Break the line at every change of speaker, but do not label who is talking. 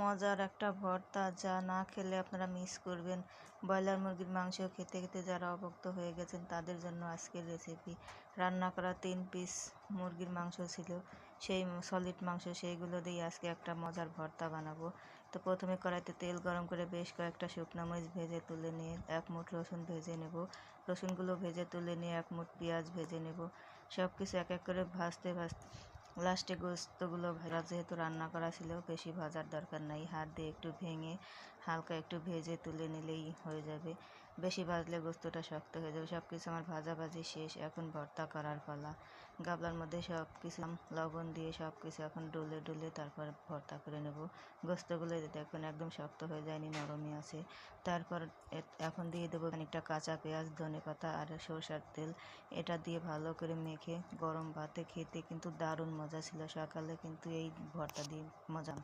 মজার একটা ভর্তা যা না খেলে আপনারা মিস করবেন। ব্রয়লার মুরগির মাংস খেতে খেতে যারা অভুক্ত হয়ে গেছেন, তাদের জন্য আজকের রেসিপি রান্না করা তিন পিস মুরগির মাংস ছিল। সেই সলিড মাংস, সেইগুলো দিয়ে আজকে একটা মজার ভর্তা বানাবো। তো প্রথমে কড়াইতে তেল গরম করে বেশ কয়েকটা শুকনো মরিচ ভেজে তুলে নিয়ে এক মুঠ রসুন ভেজে নেব। রসুনগুলো ভেজে তুলে নিয়ে এক মুঠ পেঁয়াজ ভেজে নেব। সব কিছু এক এক করে ভাজতে ভাজতে লাস্টে গোস্তগুলো যেহেতু রান্না করা ছিল, বেশি ভাজার দরকার নাই। হাত দিয়ে একটু ভেঙে হালকা একটু ভেজে তুলে নিলেই হয়ে যাবে। বেশি ভাজলে গোস্তটা শক্ত হয়ে যাবে। সব কিছু আমার ভাজাভাজি শেষ। এখন ভর্তা করার পালা। গাবলার মধ্যে সব কিছু, লবণ দিয়ে সব কিছু এখন ডলে ডলে তারপর ভর্তা করে নেব। গোস্তগুলো দেখুন একদম শক্ত হয়ে যায়নি, নরমই আছে। তারপর এখন দিয়ে দেবো খানিকটা কাঁচা পেঁয়াজ, ধনে পাতা আর সরষার তেল। এটা দিয়ে ভালো করে মেখে গরম ভাতে খেতে কিন্তু দারুণ মজা ছিল। সকালে কিন্তু এই ভর্তা দিয়ে মজা।